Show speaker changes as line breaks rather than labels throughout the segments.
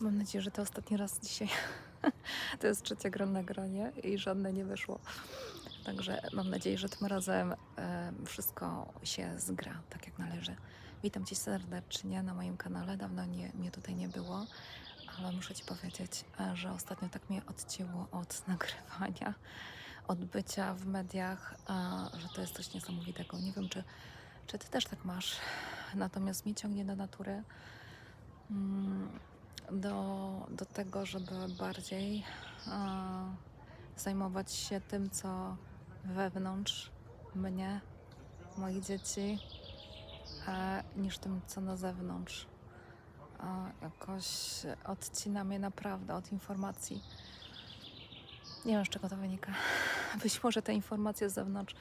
Mam nadzieję, że to ostatni raz dzisiaj. to jest trzecia gra nagranie i żadne nie wyszło. Także mam nadzieję, że tym razem e, wszystko się zgra tak jak należy. Witam Cię serdecznie na moim kanale. Dawno nie, mnie tutaj nie było, ale muszę Ci powiedzieć, e, że ostatnio tak mnie odcięło od nagrywania, od bycia w mediach, a, że to jest coś niesamowitego. Nie wiem, czy, czy Ty też tak masz. Natomiast mnie ciągnie do natury. Do, do tego, żeby bardziej a, zajmować się tym, co wewnątrz mnie, moich dzieci, e, niż tym, co na zewnątrz. A, jakoś odcina mnie naprawdę od informacji. Nie wiem, z czego to wynika. Być może te informacje z zewnątrz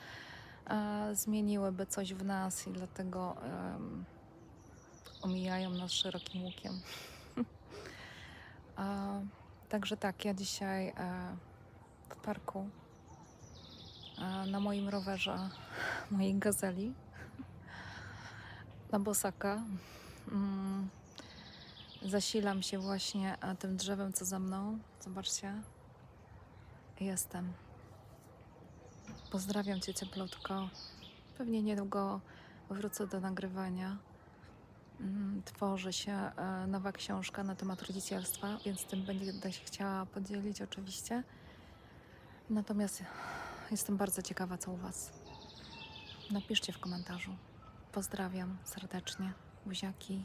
e, zmieniłyby coś w nas i dlatego em, omijają nas szerokim łukiem. A, także tak, ja dzisiaj e, w parku e, na moim rowerze, mojej gazeli, na bosaka, mm, zasilam się właśnie e, tym drzewem, co za mną. Zobaczcie, jestem. Pozdrawiam Cię cieplutko. Pewnie niedługo wrócę do nagrywania. Mm, Tworzy się e, nowa książka na temat rodzicielstwa, więc tym będę się chciała podzielić oczywiście. Natomiast jestem bardzo ciekawa, co u Was. Napiszcie w komentarzu. Pozdrawiam serdecznie. Buziaki.